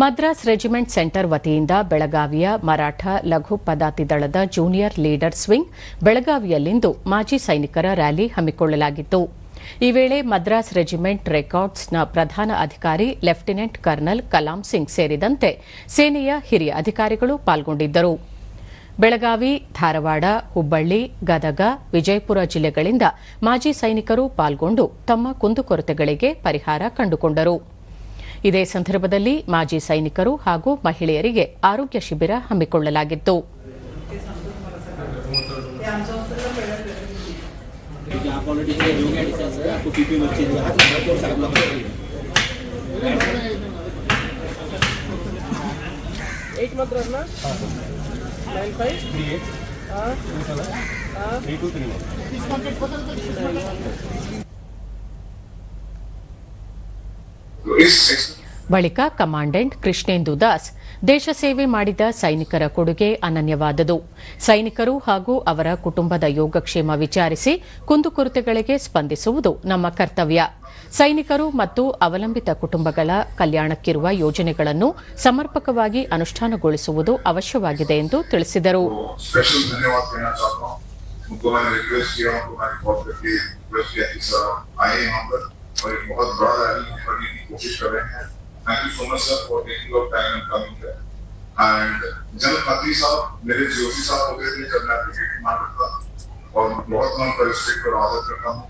Madras regiment centre ವತಿಯಿಂದ ಬೆಳಗಾವಿಯ ಮರಾಠ ಲಘು ಪದಾತಿ ದಳದ ಜೂನಿಯರ್ ಲೀಡರ್ ಸ್ವಿಂಗ್ ಬೆಳಗಾವಿಯಲ್ಲಿಂದು ಮಾಜಿ ಸೈನಿಕರ ರ್ಯಾಲಿ ಹಮ್ಮಿಕೊಳ್ಳಲಾಗಿತ್ತು. ಈ ವೇಳೆ ಮದ್ರಾಸ್ ರೆಜಿಮೆಂಟ್ ರೆಕಾರ್ಡ್ಸ್ನ ಪ್ರಧಾನ ಅಧಿಕಾರಿ ಲೆಫ್ಟಿನೆಂಟ್ ಕರ್ನಲ್ ಕಲಾಂ ಸಿಂಗ್ ಸೇರಿದಂತೆ ಸೇನೆಯ ಹಿರಿಯ ಅಧಿಕಾರಿಗಳು ಪಾಲ್ಗೊಂಡಿದ್ದರು. ಬೆಳಗಾವಿ, ಧಾರವಾಡ, ಹುಬ್ಬಳ್ಳಿ, ಗದಗ, ವಿಜಯಪುರ ಜಿಲ್ಲೆಗಳಿಂದ ಮಾಜಿ ಸೈನಿಕರು ಪಾಲ್ಗೊಂಡು ತಮ್ಮ ಕುಂದುಕೊರತೆಗಳಿಗೆ ಪರಿಹಾರ ಕಂಡುಕೊಂಡರು. ಇದೇ ಸಂದರ್ಭದಲ್ಲಿ ಮಾಜಿ ಸೈನಿಕರು ಹಾಗೂ ಮಹಿಳೆಯರಿಗೆ ಆರೋಗ್ಯ ಶಿಬಿರ ಹಮ್ಮಿಕೊಳ್ಳಲಾಗಿತ್ತು. ಬಳಿಕ ಕಮಾಂಡೆಂಟ್ ಕೃಷ್ಣೇಂದು ದಾಸ್ ದೇಶ ಸೇವೆ ಮಾಡಿದ ಸೈನಿಕರ ಕೊಡುಗೆ ಅನನ್ಯವಾದದು. ಸೈನಿಕರು ಹಾಗೂ ಅವರ ಕುಟುಂಬದ ಯೋಗಕ್ಷೇಮ ವಿಚಾರಿಸಿ ಕುಂದುಕೊರತೆಗಳಿಗೆ ಸ್ಪಂದಿಸುವುದು ನಮ್ಮ ಕರ್ತವ್ಯ. ಸೈನಿಕರು ಮತ್ತು ಅವಲಂಬಿತ ಕುಟುಂಬಗಳ ಕಲ್ಯಾಣಕ್ಕಿರುವ ಯೋಜನೆಗಳನ್ನು ಸಮರ್ಪಕವಾಗಿ ಅನುಷ್ಠಾನಗೊಳಿಸುವುದು ಅವಶ್ಯವಾಗಿದೆ ಎಂದು ತಿಳಿಸಿದರು. को ब्रॉड एवेन्यू करने की कोशिश कर रहे हैं thank you so much sir for taking your time and coming here and जब पत्री साहब मेरे जोशी साहब हो गए थे जब मैं क्रिकेट मार करता और बहुत मैं परिस्थिति पर आदत करता हूँ